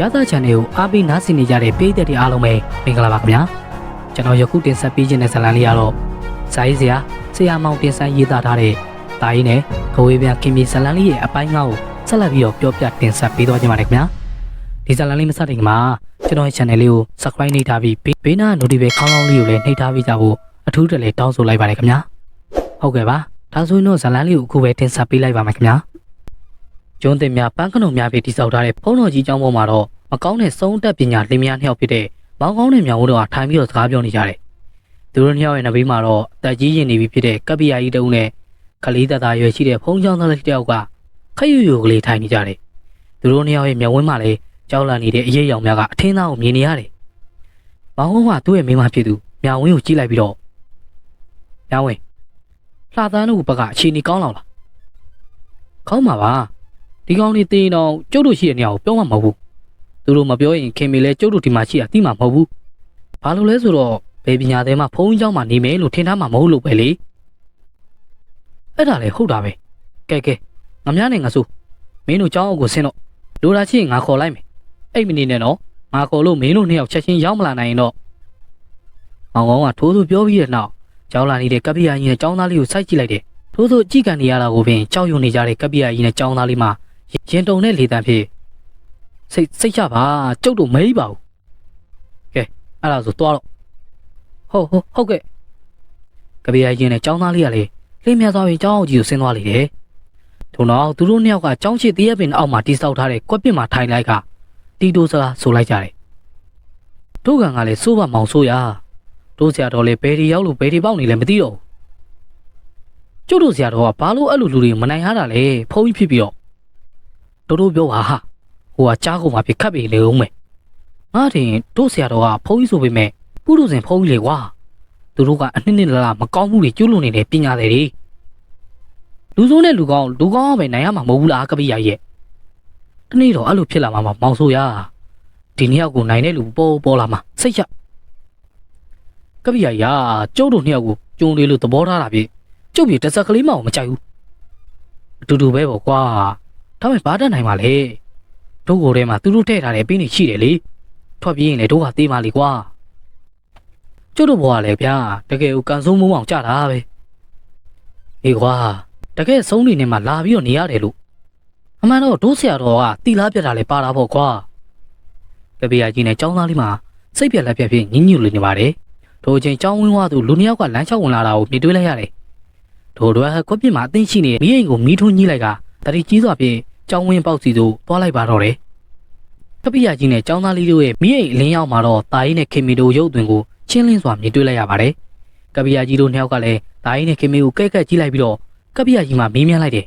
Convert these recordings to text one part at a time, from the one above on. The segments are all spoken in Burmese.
ရသချန်နယ်ကိုအားပေးနားဆင်နေကြတဲ့ပရိသတ်တွေအားလုံးပဲမင်္ဂလာပါခင်ဗျာကျွန်တော်ယခုတင်ဆက်ပေးခြင်းတဲ့ဇာတ်လမ်းလေးကတော့ဇာရေးစရာဆရာမောင်တင်ဆက်ရေးသားထားတဲ့တာရင်းနဲ့ခဝေးပြခင်မြေဇာတ်လမ်းလေးရဲ့အပိုင်းငါးကိုဆက်လက်ပြီးတော့ပြောပြတင်ဆက်ပေးသွားကြပါမယ်ခင်ဗျာဒီဇာတ်လမ်းလေးမစတင်ခင်မှာကျွန်တော်ရဲ့ channel လေးကို subscribe နှိပ်ထားပြီးဘေးနား notification ခေါင်းလောင်းလေးကိုလည်းနှိပ်ထားပြီးကြဖို့အထူးတလည်းတောင်းဆိုလိုက်ပါတယ်ခင်ဗျာဟုတ်ကဲ့ပါဒါဆိုရင်တော့ဇာတ်လမ်းလေးကိုအခုပဲတင်ဆက်ပေးလိုက်ပါမယ်ခင်ဗျာကျွန်းတင်များပန်းကနုံများဖြင့်တိစောက်ထားတဲ့ဘုံတော်ကြီးကျောင်းပေါ်မှာတော့ မကောင်းတဲ့စုံတက်ပညာလင်းများနှစ်ယောက်ဖြစ်တဲ့မောင်ကောင်းတဲ့မြောင်ဦးတို့ကထိုင်ပြီးတော့စကားပြောနေကြတယ်။သူတို့နှစ်ယောက်ရဲ့နဘေးမှာတော့အတက်ကြီးရင်နေပြီဖြစ်တဲ့ကပ္ပိယာကြီးတုံးနဲ့ကလေးတသားရွယ်ရှိတဲ့ဖုံးချောင်းသားလေးတစ်ယောက်ကခက်ယူယူကလေးထိုင်နေကြတယ်။သူတို့နှစ်ယောက်ရဲ့မျက်ဝန်းမှာလည်းကြောက်လန့်နေတဲ့အရေးအယောင်များကအထင်းသားကိုမြင်နေရတယ်။မောင်ကောင်းကသူ့ရဲ့မိန်းမဖြစ်သူမြောင်ဝင်းကိုကြည့်လိုက်ပြီးတော့မြောင်ဝင်းလှသားတို့ဘက်ကအခြေအနေကောင်းလောက်လား။ကောင်းပါပါ။ဒီကောင်လေးတင်းတော့ကျုပ်တို့ရှိတဲ့နေရာကိုပြောမှာမဟုတ်ဘူး သူတို့မပြောရင်ခင်မေလဲကျုပ်တို့ဒီမှာရှိတာသိမှာမဟုတ်ဘူးဘာလို့လဲဆိုတော့ဘယ်ပညာသည်မှဖုန်းကြီးเจ้าမှာနေမယ်လို့ထင်ထားမှာမဟုတ်လို့ပဲလေအဲ့ဒါလေဟုတ်တာပဲကဲကဲငမများနေငါဆိုမင်းတို့เจ้าအုပ်ကိုဆင်းတော့လိုတာချင်းငါခေါ်လိုက်မယ်အဲ့မနေနဲ့နော်ငါခေါ်လို့မင်းတို့နှစ်ယောက်ချက်ချင်းရောက်မလာနိုင်ရင်တော့မောင်ကောင်းကထိုးသူပြောပြီးတဲ့နောက်ကျောင်းလာနေတဲ့ကပ္ပိယကြီးနဲ့ကျောင်းသားလေးကိုစိုက်ကြည့်လိုက်တယ်ထိုးသူအကြည့်ကန်နေရတာကိုပင်ကြောက်ရွံ့နေကြတဲ့ကပ္ပိယကြီးနဲ့ကျောင်းသားလေးမှာ ရင်တုံတဲ့လေတံဖြစ် စိတ်စိတ်ချပါကျုပ်တို့မဟိပါဘူးကဲအဲ့ဒါဆိုသွားတော့ဟုတ်ဟုတ်ဟုတ်ကဲ့ကပီယာရင်နဲ့ចောင်းသားလေးကလေလင်းမြသွားပြီးចောင်းအောင်ကြီးကိုဆင်းသွားလေတယ်ထို့နောက်သူတို့နှစ်ယောက်ကចောင်းရှိတရက်ပင်အောက်မှာတိဆောက်ထားတဲ့ကွက်ပစ်မှာထိုင်လိုက်ကတီတိုစကားဆိုလိုက်ကြတယ်တို့ကန်ကလည်းစိုးပါမောင်ဆိုးရတို့ဆရာတော်လည်းဘယ်ဒီရောက်လို့ဘယ်ဒီပေါက်နေလဲမသိတော့ဘူးကျုပ်တို့ဆရာတော်ကဘာလို့အဲ့လိုလူတွေမနိုင်ရတာလဲဖုံးကြီးဖြစ်ပြီးတော့ တိုးတိုးပြောပါဟာ ဟိုကကြားကုန်မှာပြခတ်ပြီလေဦးမယ်ငါတင်တို့ဆရာတော်ကဖုန်းကြီးဆိုပေမဲ့ပုရုဇဉ်ဖုန်းကြီးလေကွာသူတို့ကအနှစ်နှစ်လလမကောင်းမှုတွေကျွလွန်နေတဲ့ပညာတွေတွေလူဆိုးနဲ့လူကောင်းလူကောင်းပဲနိုင်ရမှာမဟုတ်ဘူးလားကပိယရဲ့တနေ့တော့အဲ့လိုဖြစ်လာမှာမမောင်ဆိုရဒီနှစ်ယောက်ကိုနိုင်တဲ့လူပေါ်ပေါ်လာမှာစိတ်ချကပိယရာကျုပ်တို့နှစ်ယောက်ကိုကျုံလေးလို့သဘောထားတာပြည့်ကျုပ်ပြေတစ်ဆက်ကလေးမှမကြိုက်ဘူးအတူတူပဲပေါ့ကွာဒါပေမဲ့ဘာတတ်နိုင်ပါလဲ တို့ကိုယ်ထဲမှာသူတို့ထည့်ထားတဲ့ပင်းတွေရှိတယ်လေထွက်ပြေးရင်လည်းတို့ကသေးပါလေကွာကျုပ်တို့ဘဝလည်းဗျာတကယ်ကိုကန်ဆုံးမိုးအောင်ကြတာပဲအေးကွာတကယ်ဆုံးနေနေမှာလာပြီးတော့နေရတယ်လို့အမှန်တော့တို့ဆရာတော်ကတီလားပြတ်တာလည်းပါတာပေါ့ကွာကပီယာကြီးနဲ့ចောင်းသားလေးမှာစိတ်ပြက်လက်ပြက်ဖြစ်ညှဉ်းညူလို့နေပါတယ်တို့ချင်းចောင်းဝင်းဝါသူလူနှစ်ယောက်ကလမ်းလျှောက်ဝင်လာတာကိုမြင်တွေ့လိုက်ရတယ်တို့တို့ကကွက်ပြစ်မှာအသိရှိနေတဲ့မိအိမ်ကိုမီးထွန်းညှိလိုက်ကတတိကြီးစွာဖြင့် ကျောင်းဝင်းပေါက်စီသို့သွားလိုက်ပါတော့တယ်။ကပိယကြီးနဲ့ကျောင်းသားလေးတို့ရဲ့မိအိမ်အလင်းရောက်မှာတော့တာကြီးနဲ့ခင်မီတို့ရုပ်သွင်းကိုချင်းလင်းစွာမြင်တွေ့လိုက်ရပါတယ်။ကပိယကြီးတို့နှစ်ယောက်ကလည်းတာကြီးနဲ့ခင်မီကိုကဲကဲကြည့်လိုက်ပြီးတော့ကပိယကြီးမှမေးမြန်းလိုက်တယ်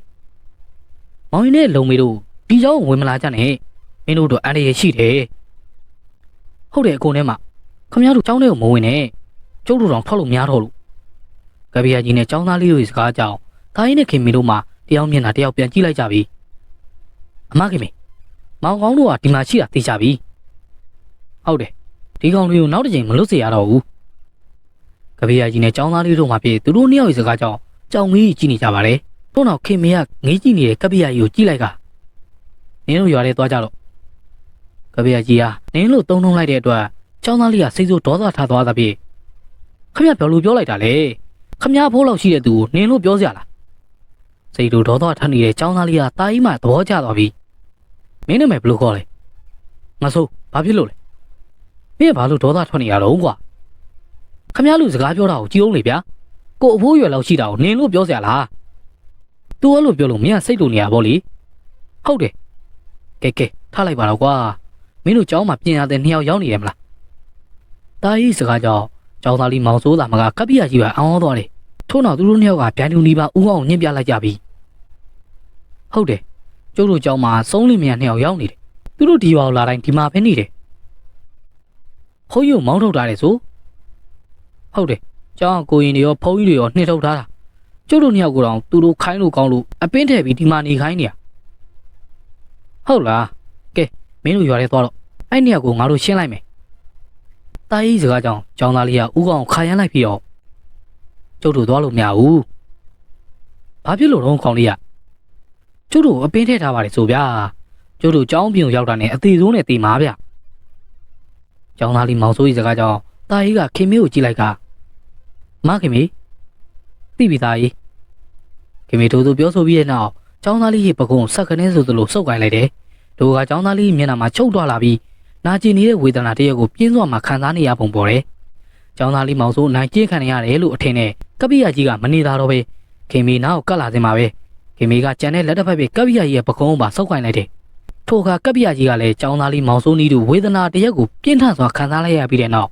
။မောင်ရင်နဲ့လုံမေတို့ဒီကျောင်းကိုဝင်မလာကြနဲ့။မင်းတို့တော့အန္တရာယ်ရှိတယ်။ဟုတ်တယ်အကုန်ထဲမှာခမရတို့ကျောင်းထဲကိုမဝင်နဲ့။ကျုပ်တို့တော့ထွက်လို့များတော့လို့ကပိယကြီးနဲ့ကျောင်းသားလေးတို့ရဲ့စကားကြောင့်တာကြီးနဲ့ခင်မီတို့မှတယောက်မျက်နှာတယောက်ပြန်ကြည့်လိုက်ကြပြီ အမခင်မေမောင်ကောင်းတို့ကဒီမှာရှိတာသိကြပြီဟုတ်တယ်ဒီကောင်လေးကိုနောက်တစ်ချိန်မလွတ်စေရတော့ဘူးကပီယာကြီးနဲ့ចောင်းသားလေးတို့မှပြေသူတို့နှစ်ယောက်ရဲ့စကားကြောင့်ကြောင်ငေးကြည့်နေကြပါတယ်တို့နောက်ခင်မေကငေးကြည့်နေတဲ့ကပီယာကြီးကိုကြည့်လိုက်ကနင်းတို့ရွာထဲသွားကြတော့ကပီယာကြီးဟာနင်းတို့တုံးထုံးလိုက်တဲ့အတွက်ចောင်းသားလေးကစိတ်ဆိုးဒေါသထားသွားသဖြင့်ခမရဘယ်လိုပြောလိုက်တာလဲခမရဖိုးလောက်ရှိတဲ့သူကိုနင်းလို့ပြောစရာလား စိတ်တို့ဒေါသထပ်နေတဲ့ចောင်းသားလေးကတာကြီးမှသဘောကျသွားပြီ မင်းနာမည်ဘယ်လိုခေါ်လဲငါဆိုဘာဖြစ်လို့လဲမင်းကဘာလို့ဒေါသထွက်နေရတော့ကွာခမရလူစကားပြောတာကိုကြည့်အောင်လေဗျာကိုအဖိုးရွယ်လောက်ရှိတာကိုနင်လို့ပြောစရာလား तू အဲ့လိုပြောလို့မင်းကစိတ်လိုနေရပါလေဟုတ်တယ်ကဲကဲထားလိုက်ပါတော့ကွာမင်းတို့ចောင်းမှာပြင်ရတဲ့နှစ်ယောက်ရောက်နေတယ်မလားတာကြီးစကားကြောင့်ចောင်းသားလေးမောင်စိုးလာမကကပ္ပိယကြီးပဲအောင်းသွားတယ် ထို့နောက်သူတို့နှစ်ယောက်ကဗျိုင်းလူနီးပါဥအောင်ညှင့်ပြလိုက်ကြပြီဟုတ်တယ် ကျုပ်တို့ကျောင်းမှာစုံးလီမြန်နှစ်ယောက်ရောက်နေတယ်သူတို့ဒီရွာကိုလာတိုင်းဒီမှာပဲနေတယ်ဖုန်းကြီးကိုမောင်းထုတ်ထားတယ်ဆိုဟုတ်တယ်ကျောင်းကကိုရင်တွေရောဖုန်းကြီးတွေရောနှိမ့်ထုတ်ထားတာကျုပ်တို့နှစ်ယောက်ကိုတော့သူတို့ခိုင်းလို့ကောင်းလို့အပင်းထည့်ပြီးဒီမှာနေခိုင်းနေရဟုတ်လားကဲမင်းတို့ရွာထဲသွားတော့အဲ့နှစ်ယောက်ကိုငါတို့ရှင်းလိုက်မယ်တာကြီးစကားကြောင့်ကျောင်းသားလေးကဥကောင်ကိုခါရမ်းလိုက်ပြီးတော့ကျုပ်တို့သွားလို့မရဘူး။ဘာဖြစ်လို့တော့ခေါင်းလေးရ။ ကျုပ်တို့အပင်းထည့်ထားပါလေဆိုဗျာ။ ကျုပ်တို့ចောင်းပြုံရောက်တာနဲ့အသေးဆုံးနဲ့တေမာဗျ။ចောင်းသားလေးမောင်စိုးကြီးစကားကြောင့်တာကြီးကခင်မေကိုကြည့်လိုက်ကမခင်မေသိပြီသားကြီးခင်မေတို့သူပြောဆိုပြီးတဲ့နောက်ចောင်းသားလေးရဲ့ပကုံးဆက်ကနေဆိုသလိုစုပ်ကိုင်းလိုက်တယ်။တို့ကចောင်းသားလေးမျက်နှာမှာချုပ်သွားလာပြီးနာကျင်နေတဲ့ဝေဒနာတရက်ကိုပြင်းစွာမှခံစားနေရပုံပေါ်တယ်။ចောင်းသားလေးမောင်စိုးနိုင်ကျင့်ခံနေရတယ်လို့အထင်နဲ့ကပ္ပိယကြီးကမနေတာတော့ပဲခင်မေနာကိုကတ်လာစင်ပါပဲ။ ခင်မေကကြံတဲ့လက်တစ်ဖက်ပဲကပ္ပိယကြီးရဲ့ပကုံးပါစောက်ခိုင်းလိုက်တယ်။ထိုအခါကပ္ပိယကြီးကလည်းចောင်းသားလေးမောင်စိုးနီးတို့ဝေဒနာတရက်ကိုပြင်းထန်စွာခံစားလိုက်ရပြီးတဲ့နောက်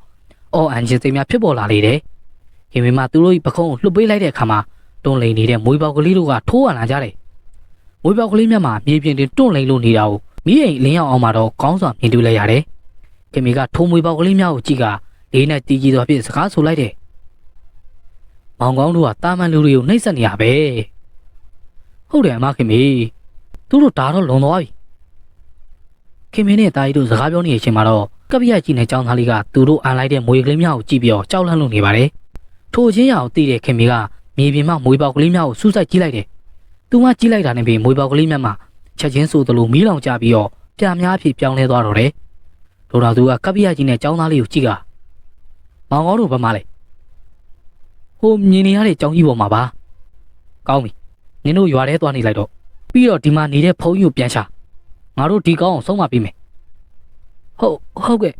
အော်အန်ဂျင်စိတ်များဖြစ်ပေါ်လာလေတယ်။ခင်မေမသူတို့၏ပကုံးကိုလှုပ်ပေးလိုက်တဲ့အခါမှာတွန်းလိန်နေတဲ့မွေးပေါက်ကလေးတို့ကထိုးဝလာကြတယ်။မွေးပေါက်ကလေးများမှာမြေပြင်တင်တွန်းလိန်လို့နေတာကိုမိအိမ်လင်းရောက်အောင်မှာတော့ကောင်းစွာမြင်တွေ့လိုက်ရတယ်။ခင်မေကထိုးမွေးပေါက်ကလေးများကိုကြည့်ကလေးနဲ့တီးကြီးစွာဖြင့်စကားဆိုလိုက်တယ်။မောင်ကောင်းတို့ကတာမန်လူတွေကိုနှိပ်စက်နေရပဲ။ ဟုတ်တယ်အမခင်မေသူတို့ဒါတော့လွန်သွားပြီခင်မင်းနဲ့တာကြီးတို့စကားပြောနေတဲ့အချိန်မှာတော့ကပ္ပိယကြီးနဲ့ចောင်းသားလေးကသူတို့အန်လိုက်တဲ့မွေကလေးများကိုကြည့်ပြီးတော့ကြောက်လန့်လို့နေပါတယ်ထို့ချင်းရအောင်သိတဲ့ခင်မေကမြေပြင်မှာမွေပေါက်ကလေးများကိုစူးစိုက်ကြည့်လိုက်တယ်သူမှကြည့်လိုက်တာနဲ့ပြီးမွေပေါက်ကလေးများမှာချက်ချင်းဆိုသလိုမီးလောင်ကျပြီးတော့ပြာများအဖြစ်ပြောင်းလဲသွားတော့တယ်တို့တော်သူကကပ္ပိယကြီးနဲ့ចောင်းသားလေးကိုကြည့်ကမောင်ကောင်းတို့ဘာမှလဲဟိုမြင်နေရတဲ့ចောင်းကြီးပေါ်မှာပါကောင်းပြီ နင်တို့ရွာထဲသွားနေလိုက်တော့ပြီးတော့ဒီမှာနေတဲ့ဖုန်းကြီးကိုပြန်ရှာငါတို့ဒီကောင်းအောင်ဆုံးမပေးမယ်ဟုတ်ဟုတ်ကဲ့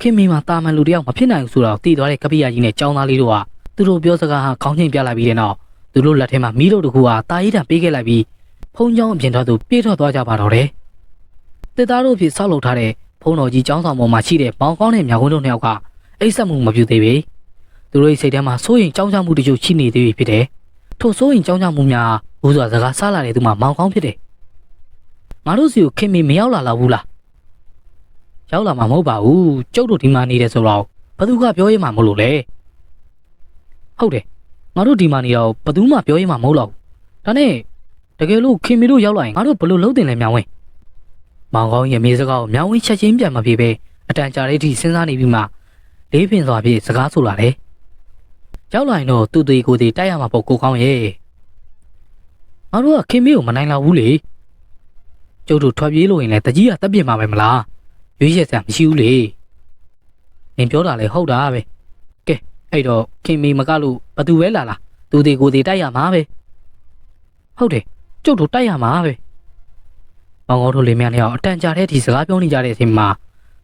ခင်မင်းမှာတာမန်လူတယောက်မဖြစ်နိုင်ဘူးဆိုတော့တည်သွားတဲ့ကပိယကြီးနဲ့ចောင်းသားလေးတို့ကသူတို့ပြောစကားဟာခေါင်းချင်းပြလိုက်ပြီးတဲ့နောက်သူတို့လက်ထဲမှာမီးတို့တကူဟာတာရီတံပေးခဲ့လိုက်ပြီးဖုန်းကြောင်းအပြင်တော်သူပြေးထွက်သွားကြပါတော့တယ်တစ်သားတို့ဖြစ်ဆောက်လုပ်ထားတဲ့ဖုန်းတော်ကြီးចောင်းဆောင်ပေါ်မှာရှိတဲ့ဘောင်ကောင်းတဲ့မြောင်ဝင်းတို့နှစ်ယောက်ကအိတ်ဆက်မှုမပြုသေးပေသူတို့ရဲ့စိတ်ထဲမှာစိုးရင်ကြောင်းကြမှုတချို့ရှိနေသေးပြီဖြစ်တယ် ထို့ဆိုရင်ကြောင်းကြမှုများဘူးစွာစကားဆလာတဲ့သူမှမောင်ကောင်းဖြစ်တယ်။ငါတို့စီကိုခင်မီမရောက်လာလောက်ဘူးလား။ရောက်လာမှာမဟုတ်ပါဘူး။ကျုပ်တို့ဒီမှာနေတယ်ဆိုတော့ဘသူကပြောရမှာမဟုတ်လို့လေ။ဟုတ်တယ်။ငါတို့ဒီမှာနေတော့ဘသူမှပြောရမှာမဟုတ်တော့ဘူး။ဒါနဲ့တကယ်လို့ခင်မီတို့ရောက်လာရင်ငါတို့ဘယ်လိုလုပ်တင်လဲမြောင်ဝင်း။မောင်ကောင်းရဲ့မြေစကားကိုမြောင်ဝင်းချက်ချင်းပြန်မပြေပဲအတန်ကြာလေးထိစဉ်းစားနေပြီးမှလေးပင်စွာဖြင့်စကားဆိုလာတယ်။ ရောက်လာရင်တော့သူ့သွေးကိုယ်တည်တိုက်ရမှာပေါ့ကိုကောင်းရဲ့ငါတို့ကခင်မေကိုမနိုင်လောက်ဘူးလေကျုပ်တို့ထွက်ပြေးလို့ရင်လည်းတကြီးကတက်ပြစ်မှာပဲမလားရွေးရက်စရာမရှိဘူးလေနင်ပြောတာလေဟုတ်တာပဲကဲအဲ့တော့ခင်မေမကလို့ဘသူပဲလာလာသူသေးကိုယ်တည်တိုက်ရမှာပဲဟုတ်တယ်ကျုပ်တို့တိုက်ရမှာပဲမောင်ကောင်းတို့လေးများနေအောင်အတန်ကြာတဲ့ဒီစကားပြောနေကြတဲ့အချိန်မှာ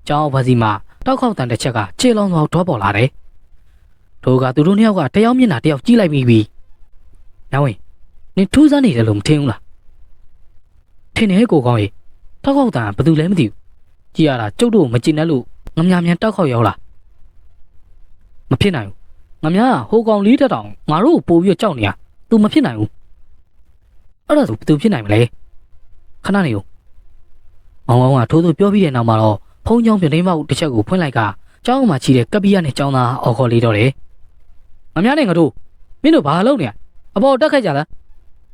ကျောင်းဘာစီမှာတောက်ခေါက်တန်တစ်ချက်ကခြေလောင်းစွာတော့ပေါ်လာတယ် တို့ကသူတို့နှစ်ယောက်ကတယောက်မျက်နှာတယောက်ကြည့်လိုက်ပြီးပြီ။ညောင်းဝင်နင်ထူးဆန်းနေတယ်လို့မထင်ဘူးလား။ထင်တယ်ကိုကောင်းရေတောက်ခေါက်တန်ကဘယ်သူလဲမသိဘူး။ကြည့်ရတာကျုပ်တို့မကျင်တဲ့လို့ငမညာမြန်တောက်ခေါက်ရောက်လာ။မဖြစ်နိုင်ဘူး။ငမညာကဟိုကောင်လေးတက်တောင်ငါတို့ကိုပို့ပြီးတော့ကြောက်နေရ။ तू မဖြစ်နိုင်ဘူး။အဲ့ဒါဆိုဘယ်သူဖြစ်နိုင်မလဲ။ခဏနေဦး။မောင်ကောင်ကထိုးထိုးပြောပြီးတဲ့နောက်မှာတော့ဖုံးချောင်းပြတင်းပေါက်တစ်ချက်ကိုဖွင့်လိုက်ကကျောင်းမှာချီတဲ့ကပ္ပိယနဲ့ကျောင်းသားအော်ခေါ်လေးတော့တယ်။ မများနဲ့ငါတို့မင်းတို့ဘာလုပ်နေရအပေါ်တက်ခိုက်ကြလား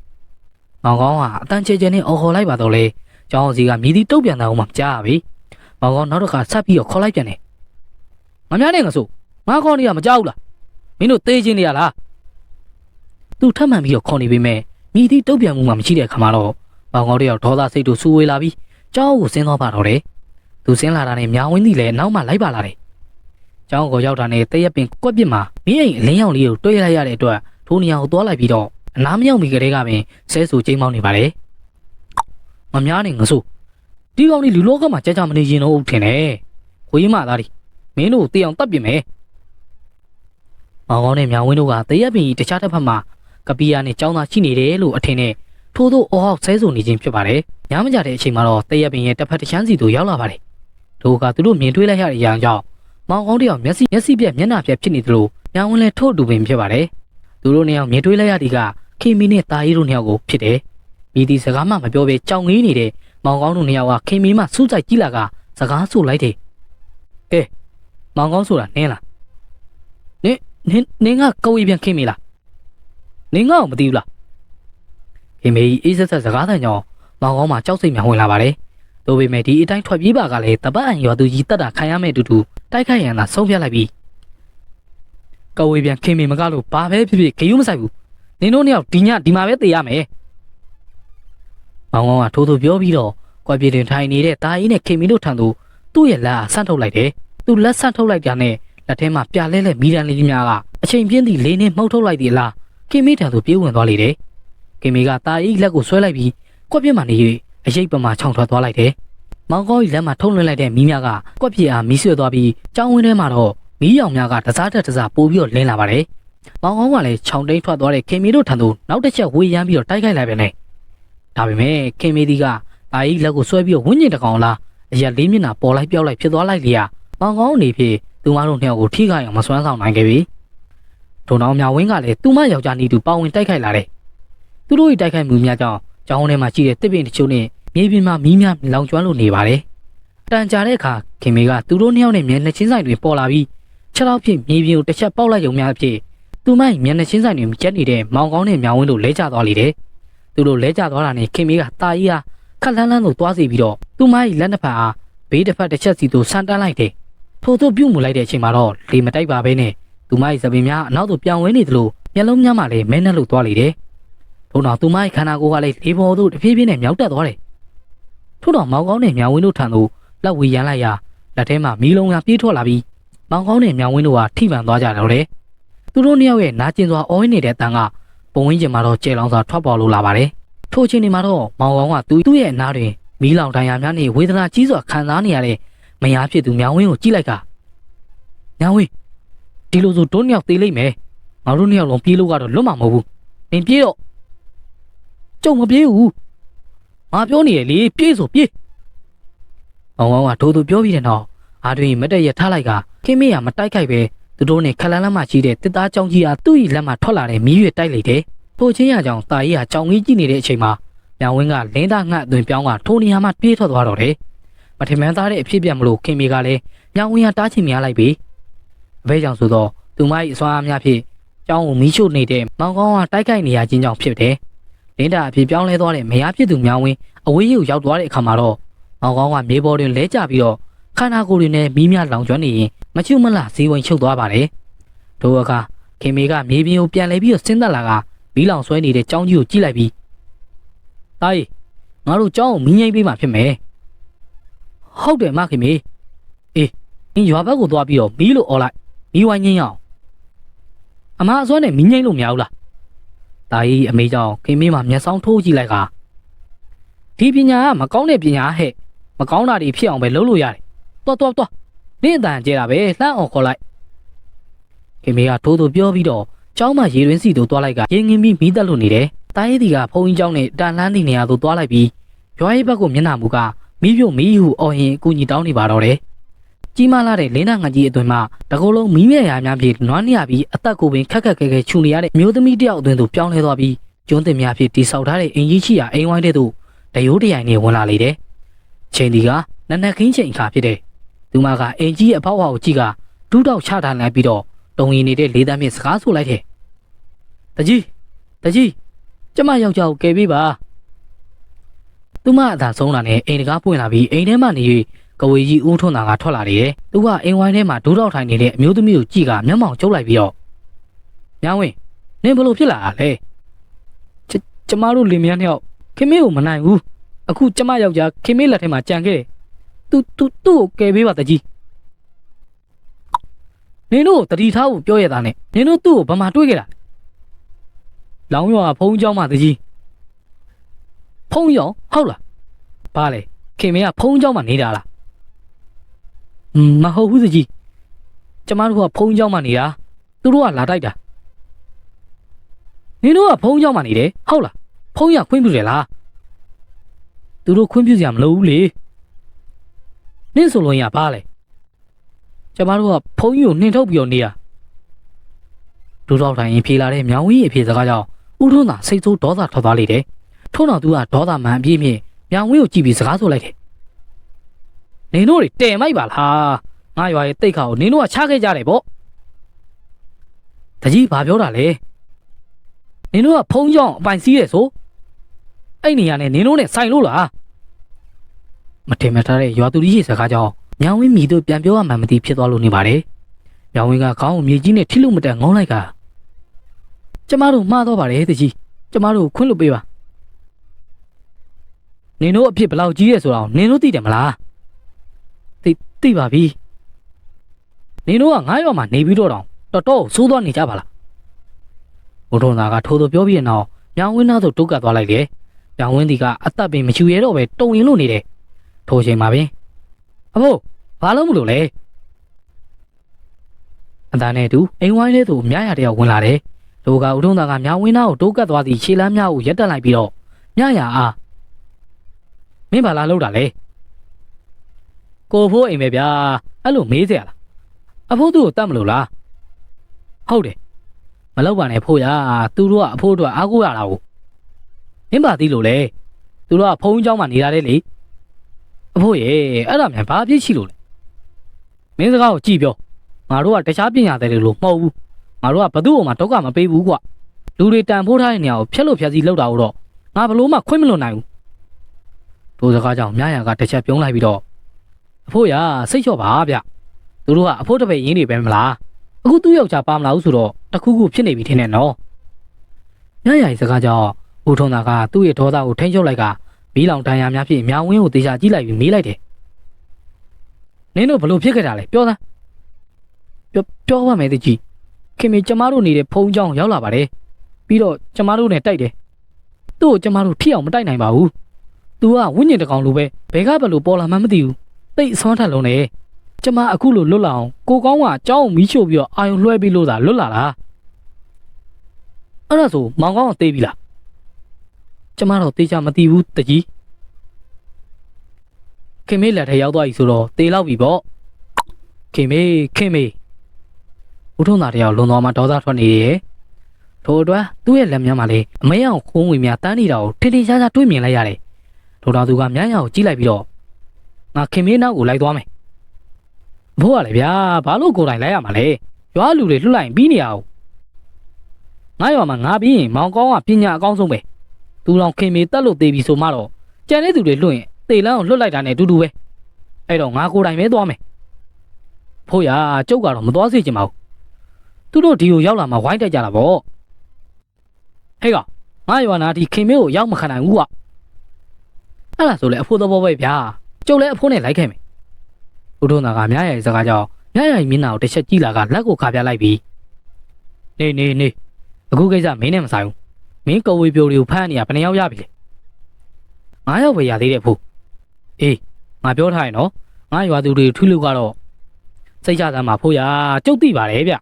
။မောင်ကောင်းကအတန်ချေချေနဲ့အော်ခေါ်လိုက်ပါတော့လေ။ကျောင်းစီကမြည်သည့်တုတ်ပြန်တာမှမကြားရပြီ။မောင်ကောင်းနောက်တစ်ခါဆက်ပြီးတော့ခေါ်လိုက်ပြန်တယ်။မများနဲ့ငါဆိုငါခေါ်နေရမကြောက်ဘူးလား။မင်းတို့သေးချင်းနေရလား။သူထပ်မှန်ပြီးတော့ခေါ်နေပေမဲ့မြည်သည့်တုတ်ပြန်မှုမှမရှိတဲ့ခါမှာတော့မောင်ကောင်းတယောက်ဒေါသစိတ်တို့စူဝေးလာပြီးကျောင်းကိုဆင်းသွားပါတော့တယ်။သူဆင်းလာတာနဲ့မြောင်ဝင်းကြီးလည်းနောက်မှလိုက်ပါလာတယ်။ ကျောင်းကိုရောက်တာနဲ့တရက်ပင်ကွက်ပစ်မှာမင်းအိမ်အလင်းရောင်လေးကိုတွေ့လိုက်ရတဲ့အတွက်ထိုနေရာကိုသွားလိုက်ပြီးတော့အနားမရောက်မီကလေးကပင်ဆဲဆူချိန်မောင်းနေပါလေမများနေငဆိုဒီကောင်ဒီလူလောကမှာကြာကြာမနေရင်တော့ထင်တယ်ခွေးမသားဒီမင်းတို့တေးအောင်တတ်ပြင်မယ်မောင်ကောင်းနဲ့မြောင်ဝင်းတို့ကတရက်ပင်ကြီးတခြားတစ်ဖက်မှာကပီယာနဲ့ကျောင်းသားရှိနေတယ်လို့အထင်နဲ့ထိုးထိုးအော်ဟောက်ဆဲဆူနေခြင်းဖြစ်ပါတယ်ညမကြတဲ့အချိန်မှာတော့တရက်ပင်ရဲ့တစ်ဖက်တစ်ချမ်းစီတို့ရောက်လာပါတယ်တို့ကသူတို့မြင်တွေ့လိုက်ရတဲ့အရာကြောင့် မောင်ကောင်းတယောက်မျက်စိမျက်စိပြက်မျက်နှာပြက်ဖြစ်နေသလိုညောင်ဝင်လဲထို့တူပင်ဖြစ်ပါတယ်။သူတို့နှစ်ယောက်မြင်တွေ့လိုက်ရသည်ကခေမီနဲ့တာရီတို့နှစ်ယောက်ကိုဖြစ်တယ်။မိဒီစကားမှမပြောဘဲကြောင်ငေးနေတဲ့မောင်ကောင်းတို့နှစ်ယောက်ကခေမီမှစူးစိုက်ကြည့်လာကစကားဆိုလိုက်တယ်။ကဲမောင်ကောင်းဆိုတာနင်းလား။နင်းနင်းနင်းကကဝေးပြန်ခေမီလား။နင်းကတော့မသိဘူးလား။ခေမီအေးဆက်ဆက်စကားတန်ကြောင်မောင်ကောင်းမှကြောက်စိတ်များဝင်လာပါတယ်။ ဒါပေမဲ့ဒီအတိုင်းထွက်ပြေးပါကလည်းတပတ်အံရွာသူကြီးတက်တာခံရမဲ့အတူတူတိုက်ခိုက်ရန်သာဆုံးဖြတ်လိုက်ပြီကဝေးပြန်ခင်မင်မကလို့ဘာပဲဖြစ်ဖြစ်ခယူးမဆိုင်ဘူးနင်တို့နှစ်ယောက်ဒီညဒီမှာပဲတေးရမယ်မောင်ကောင်ကထိုးထိုးပြောပြီးတော့ကွက်ပြေတွင်ထိုင်နေတဲ့တာအီးနဲ့ခင်မီတို့ထံသို့သူ့ရဲ့လက်အားဆန့်ထုတ်လိုက်တယ်သူလက်ဆန့်ထုတ်လိုက်တာနဲ့လက်ထဲမှာပြလဲလဲမီရန်လေးများကအချိန်ပြင်းသည့်လေးနဲ့မှုတ်ထုတ်လိုက်သည့်အလားခင်မီထံသို့ပြေးဝင်သွားလေတယ်ခင်မီကတာအီးလက်ကိုဆွဲလိုက်ပြီးကွက်ပြစ်မှနေ၍ အရေးပမာခြောင်ထွက်သွားလိုက်တယ်မောင်ကောကြီးလက်မှာထုံလွှင့်လိုက်တဲ့မီးများကကွက်ပြေအားမီးဆွဲသွားပြီးကြောင်းဝင်းထဲမှာတော့မီးရောင်များကတစားတက်တစားပိုးပြီးတော့လင်းလာပါတယ်မောင်ကောင်းကလည်းခြောင်တိန်ထွက်သွားတဲ့ခင်မီတို့ထံသို့နောက်တစ်ချက်ဝေးရမ်းပြီးတော့တိုက်ခိုက်လိုက်ပြန်တယ်ဒါပေမဲ့ခင်မီဒီကတာအီးလက်ကိုဆွဲပြီးတော့ဝင်းကျင်တကောင်လားအရက်လေးမျက်နှာပေါ်လိုက်ပြောက်လိုက်ဖြစ်သွားလိုက်လေရမောင်ကောင်းအနေဖြင့်သူမတို့နှစ်ယောက်ကိုထိခိုက်အောင်မစွမ်းဆောင်နိုင်ခဲ့ပြီဒုံအောင်မြဝင်းကလည်းသူမယောက်ျားနီတူပါဝင်တိုက်ခိုက်လာတယ်သူတို့၏တိုက်ခိုက်မှုများကြောင့်ကျောင်းထဲမှာရှိတဲ့တစ်ပင်တချို့နဲ့ မြေပြင်မှာမီးများလောင်ကျွမ်းလို့နေပါတယ်တန်ကြာတဲ့အခါခင်မေကသူတို့နှစ်ယောက်နဲ့မျက်နှာချင်းဆိုင်တွေပေါ်လာပြီးခြေထောက်ဖြင့်မြေပြင်ကိုတစ်ချက်ပေါက်လိုက်ရုံများအဖြစ်သူမမျက်နှာချင်းဆိုင်တွေကျက်နေတဲ့မောင်ကောင်းနဲ့မြဝင်းတို့လဲကျသွားလေတယ်သူတို့လဲကျသွားတာနဲ့ခင်မေကတာကြီးဟာခက်လန်းလန်းကိုသွားစီပြီးတော့သူမ၏လက်နှစ်ဖက်အားဘေးတစ်ဖက်တစ်ချက်စီသို့ဆန်တန်းလိုက်တယ်။ထို့သို့ပြုတ်မှုလိုက်တဲ့အချိန်မှာတော့လေမတိုက်ပါဘဲနဲ့သူမ၏သပင်များအနောက်သို့ပြောင်းဝဲနေသလိုမျက်လုံးများမှလည်းမဲနှက်လို့သွားလေတယ်။ထို့နောက်သူမ၏ခန္ဓာကိုယ်ကလည်းလေပေါ်သို့တဖြည်းဖြည်းနဲ့မြောက်တက်သွားတယ်။ ထို့တော့မောင်ကောင်းနဲ့မြောင်ဝင်းတို့ထံသို့လက်ဝေရန်လိုက်ရာလက်ထဲမှာမီးလုံးများပြေးထွက်လာပြီးမောင်ကောင်းနဲ့မြောင်ဝင်းတို့ဟာထိပန်သွားကြတော့တယ်။သူတို့နှစ်ယောက်ရဲ့နာကျင်စွာအော်ရင်းနေတဲ့အတန်ကပုံဝင်းကျင်မှာတော့ကြဲလောင်စွာထွက်ပေါ်လို့လာပါတယ်။ထို့အချိန်ဒီမှာတော့မောင်ကောင်းကသူ့ရဲ့အနားတွင်မီးလောင်တိုင်းရများနဲ့ဝေဒနာကြီးစွာခံစားနေရတဲ့မယားဖြစ်သူမြောင်ဝင်းကိုကြည့်လိုက်ကမြောင်ဝင်းဒီလိုဆိုတို့နှစ်ယောက်သေးလိမ့်မယ်ငါတို့နှစ်ယောက်လုံးပြေးလို့ကတော့လွတ်မှာမဟုတ်ဘူးနင်ပြေးတော့ကြုံမပြေးဘူး ငါပြောနေရလေပြေးဆိုပြေးအောင်အောင်ကဒိုးသူပြောပြီးတဲ့နောက်အားတွင်မတက်ရထားလိုက်ကခင်းမေးရမတိုက်ခိုက်ပဲသူတို့နဲ့ခလန်းလမ်းမှရှိတဲ့တစ်သားကြောင်ကြီးအားသူ့၏လက်မှထွက်လာတဲ့မီးရွက်တိုက်လိုက်တယ်ထိုချင်းရကြောင်တာကြီးဟာကြောင်ကြီးကြည့်နေတဲ့အချိန်မှာမြောင်ဝင်းကလင်းသားငှက်အသွင်ပြောင်းကထိုနေရာမှာပြေးထွက်သွားတော့တယ်မထင်မှန်းသားတဲ့အဖြစ်ပြက်မလို့ခင်မီကလည်းမြောင်ဝင်းကတားချင်များလိုက်ပြီအဘဲကြောင့်ဆိုတော့သူမ၏အစွမ်းအားများဖြင့်ကျောင်းကိုမီးရှို့နေတဲ့မောင်ကောင်းကတိုက်ခိုက်နေရခြင်းကြောင့်ဖြစ်တယ် လင်းတာအဖြစ်ပြောင်းလဲသွားတဲ့မယားဖြစ်သူမြောင်ဝင်းအဝေးကြီးကိုရောက်သွားတဲ့အခါမှာတော့မောင်ကောင်းကမြေပေါ်တွင်လဲကျပြီးတော့ခန္ဓာကိုယ်တွင်လည်းမီးများလောင်ကျွမ်းနေရင်မချွတ်မလဈေးဝင်ချုပ်သွားပါတယ်ထိုအခါခင်မီကမြေပြင်ကိုပြန်လဲပြီးတော့ဆင်းသက်လာကမီးလောင်ဆွဲနေတဲ့ကျောင်းကြီးကိုကြည့်လိုက်ပြီးတားရီငါတို့ကျောင်းကိုမီးငိမ့်ပေးမှဖြစ်မယ်ဟုတ်တယ်မခင်မေအေးအင်းရွာဘက်ကိုသွားပြီးတော့မီးလို့អော်လိုက်မီးဝိုင်းငင်းရအောင်အမအစွမ်းနဲ့မီးငိမ့်လို့မရဘူးလား တာကြီးအမေကြောင့်ခင်မေးမှမျက်စောင်းထိုးကြည့်လိုက်ကဒီပညာကမကောင်းတဲ့ပညာဟဲ့မကောင်းတာတွေဖြစ်အောင်ပဲလုပ်လို့ရတယ်တော်တော်တော်နင့်အတန်ကျဲတာပဲလှမ်းအောင်ခေါ်လိုက်ခင်မေကထိုးထိုးပြောပြီးတော့ကျောင်းမှာရေရင်းစီတို့သွားလိုက်ကရေငင်းပြီးမီးတက်လို့နေတယ်တာရေးဒီကဖုန်းကြီးကျောင်းနဲ့တန်လန်းဒီနေရာသို့သွားလိုက်ပြီးရွာရေးဘက်ကိုမျက်နှာမူကမီးပြုတ်မီးဟုအော်ရင်အကူကြီးတောင်းနေပါတော့တယ် ကြီးမားလာတဲ့လင်းနာငကြီးအတွင်မှတကောလုံးမီးမြရာများဖြင့်နွားနေရပြီးအသက်ကိုပင်ခက်ခက်ခဲခဲခြုံနေရတဲ့မျိုးသမီးတယောက်အတွင်သို့ပြောင်းလဲသွားပြီးကျွန်းတင်များဖြင့်တိဆောက်ထားတဲ့အင်ကြီးချီရာအိမ်ဝိုင်းတဲ့သို့တရိုးတရိုင်နဲ့ဝင်လာလေတယ်ချိန်ဒီကနက်နက်ခင်းချိန်အခါဖြစ်တယ်သူမကအင်ကြီးအဖောက်ဟောက်ကြီးကဒူးတောက်ချထားလိုက်ပြီးတော့တုံရင်နေတဲ့လေးတန်းဖြင့်စကားဆိုလိုက်တယ်တကြီးတကြီးကျမယောက်ျားကိုကယ်ပေးပါသူမအသာဆုံးလာနဲ့အိမ်တကားပွင့်လာပြီးအိမ်ထဲမှာနေ၍ ကဝေကြီးဦးထွန်းတာကထွက်လာတယ်။သူကအိမ်ဝိုင်းထဲမှာဒိုးတောက်ထိုင်နေတဲ့အမျိုးသမီးကိုကြည့်ကမျက်မှောင်ကျုပ်လိုက်ပြီးတော့ညောင်းဝင်နင်ဘလို့ဖြစ်လာတာလဲ။ကျကျမတို့လင်မယားနှစ်ယောက်ခင်မေကိုမနိုင်ဘူး။အခုကျမယောက်ျားခင်မေလက်ထဲမှာကြံခဲ့တယ်။ तू तू သူ့ကိုကယ်ပေးပါတကြီး။နင်တို့တတိထားကိုပြောရတာနဲ့နင်တို့သူ့ကိုဘာမှတွေးခဲ့တာ။လောင်းရွာဖုံးเจ้าမတကြီးဖုံးရောဟုတ်လား။ဘာလဲခင်မေကဖုံးเจ้าမနေတာလား။ မဟုတ်ဘူးစကြီးကျမတို့ကဖုန်းကြောင်းမှနေတာသူတို့ကလာတိုက်တာနင်တို့ကဖုန်းကြောင်းမှနေတယ်ဟုတ်လားဖုန်းရခွင့်ပြုတယ်လားသူတို့ခွင့်ပြုစရာမလိုဘူးလေနင့်ဆိုလို့ရပါလေကျမတို့ကဖုန်းကြီးကိုနှင်ထုတ်ပြီးတော့နေရဒူတော့တိုင်းရင်ဖြေလာတဲ့မြောင်ဝင်းရဲ့ဖြေစကားကြောင့်ဦးထွန်းသာစိတ်ဆိုးဒေါသထွက်သွားလိမ့်တယ်ထို့နောက်သူကဒေါသမန်အပြည့်ဖြင့်မြောင်ဝင်းကိုကြည့်ပြီးစကားဆိုလိုက်တယ် နင်တို့တွေတဲမိုက်ပါလား။ငါရွာရဲ့တိတ်ခါကိုနင်တို့ကချခဲ့ကြတယ်ပေါ့။တကြီးဘာပြောတာလဲ။နင်တို့ကဖုံးကြောင်အပိုင်စီးတယ်ဆို။အဲ့နေရနဲ့နင်တို့နဲ့ဆိုင်လို့လား။မတင်မထားတဲ့ရွာသူကြီးရဲ့စကားကြောင့်မြောင်ဝင်းမြည်တို့ပြန်ပြောရမှန်မသိဖြစ်သွားလို့နေပါတယ်။မြောင်ဝင်းကခေါင်းကိုမြေကြီးနဲ့ထိလို့မတန်ငုံလိုက်ကကျမတို့မှားတော့ပါတယ်တကြီး။ကျမတို့ကိုခွင့်လွှတ်ပေးပါနင်တို့အဖြစ်ဘယ်လောက်ကြီးရဲဆိုတော့နင်တို့သိတယ်မလား သိသိပါပြီနင်တို့ကငါးရွာမှာနေပြီးတော့တောင်တော်တော်ဆိုးသွားနေကြပါလားဘုထုံသားကထိုးထိုးပြောပြီးတဲ့နောက်ညောင်ဝင်းသားသို့တုတ်ကပ်သွားလိုက်တယ်ညောင်ဝင်းဒီကအသက်ပင်မချူရဲတော့ပဲတုံရင်လို့နေတယ်ထိုးချိန်မှာပင်အဖိုးဘာလို့မလို့လဲအသားနဲ့တူအိမ်ဝိုင်းလေးသို့မြရတယောက်ဝင်လာတယ်လူကဦးထုံသားကညောင်ဝင်းသားကိုတုတ်ကပ်သွားသည့်ခြေလမ်းများကိုရက်တက်လိုက်ပြီးတော့ညရအားမင်းဘာလာလောက်တာလဲ ကိုဖိုးအိမ်ပဲဗျာအဲ့လိုမေးเสียလားအဖိုးသူ့ကိုတတ်မလို့လားဟုတ်တယ်မလောက်ပါနဲ့ဖိုးရသူတို့ကအဖိုးတို့အားကိုးရတာကိုမင်းပါသိလို့လေသူတို့ကဖုန်းเจ้าမှာနေရတယ်လေအဖိုးရေအဲ့ဒါမြန်ဘာအပြစ်ရှိလို့လဲမင်းစကားကိုကြည့်ပြောငါတို့ကတခြားပညာတဲ့တွေလို့မဟုတ်ဘူးငါတို့ကဘသူ့အောင်မှတော့ကမပေးဘူးကွလူတွေတန်ဖိုးထားတဲ့နေရာကိုဖျက်လို့ဖျက်စီလောက်တာတော့ငါဘလို့မှခွင့်မလွန်နိုင်ဘူးတို့စကားကြောင့်မြရကတစ်ချက်ပြုံးလိုက်ပြီးတော့ အဖိုးရစိတ်လျှော့ပါဗျသူတို့ကအဖိုးတစ်ပည့်ရင်းနေပဲမလားအခုသူ့ယောက်ျားပါမလားဆိုတော့တခုခုဖြစ်နေပြီထင်တယ်နော်မြရရဲ့စကားကြောင့်ဦးထုံးသားကသူ့ရဲ့ဒေါသကိုထိန်းချုပ်လိုက်ကမီးလောင်တန်ရာများဖြင့်မြောင်ဝင်းကိုတေချာကြည့်လိုက်ပြီးမေးလိုက်တယ်နင်းတို့ဘလို့ဖြစ်ခဲ့တာလဲပြောသားပြောပြောပါမယ်တကြီးခင်မေကျမတို့နေတဲ့ဖုံးကြောင်းရောက်လာပါတယ်ပြီးတော့ကျမတို့နဲ့တိုက်တယ်သူ့ကိုကျမတို့ထိအောင်မတိုက်နိုင်ပါဘူးသူကဝိညာဉ်တစ်ကောင်လိုပဲဘယ်ကဘလို့ပေါ်လာမှမသိဘူး သိအစွမ်းထက်လုံးနေကျမအခုလိုလွတ်လာအောင်ကိုကောင်းကအเจ้าကိုမီးရှို့ပြီးတော့အာယုံလွှဲပြီးလို့သာလွတ်လာလားအဲ့ဒါဆိုမောင်ကောင်းကတေးပြီလားကျမတော့တေးချမသိဘူးတကြီးခင်မေးလက်ထဲရောက်သွားပြီဆိုတော့တေးလောက်ပြီပေါ့ခင်မေးခင်မေးဦးထုံးသားတယောက်လွန်သွားမှဒေါသထွက်နေရဲ့ထို့အတွက်သူ့ရဲ့လက်များမှာလေအမဲအောင်ခိုးဝင်များတန်းနေတာကိုထင်ထင်ရှားရှားတွေးမြင်လိုက်ရတယ်ဒေါတာသူကမြန်းရအောင်ကြည့်လိုက်ပြီးတော့ ငါခင်မေးနောက်ကိုလိုက်သွားမယ်ဘိုးကလည်းဗျာဘာလို့ကိုယ်တိုင်လိုက်ရမှာလဲရွာလူတွေလွတ်လိုက်ရင်ပြီးနေရအောင်ငါရွာမှာငါပြီးရင်မောင်ကောင်းကပညာအကောင်းဆုံးပဲသူတော်ခင်မေးတက်လို့သေးပြီဆိုမှတော့ကြံတဲ့သူတွေလွတ်ရင်တေလန်းကိုလွတ်လိုက်တာနဲ့အတူတူပဲအဲ့တော့ငါကိုယ်တိုင်ပဲသွားမယ်ဖိုးရကျုပ်ကတော့မသွားစေချင်ပါဘူးသူတို့ဒီကိုရောက်လာမှဝိုင်းတက်ကြတာပေါ့ဟေးကငါရွာနာဒီခင်မေးကိုရောက်မခံနိုင်ဘူးကွာအဲ့ဒါဆိုလေအဖိုးသဘောပဲဗျာ ကျုပ်လည်းအဖိုးနဲ့လိုက်ခဲ့မယ်ဦးထုံးသားကမြရရဲ့စကားကြောင့်မြရရဲ့မျက်နှာကိုတစ်ချက်ကြည့်လာကလက်ကိုခါပြလိုက်ပြီးနေနေနေအခုကိစ္စမင်းနဲ့မဆိုင်ဘူးမင်းကိုဝေပြိုတွေကိုဖမ်းနေရဘယ်နှယောက်ရပြီလဲငါးယောက်ပဲရသေးတယ်ဖို့အေးငါပြောထားရင်နော်ငါရွာသူတွေထွေးလို့ကတော့စိတ်ချသမ်းမှာဖို့ရကျုပ်သိပါတယ်ဗျ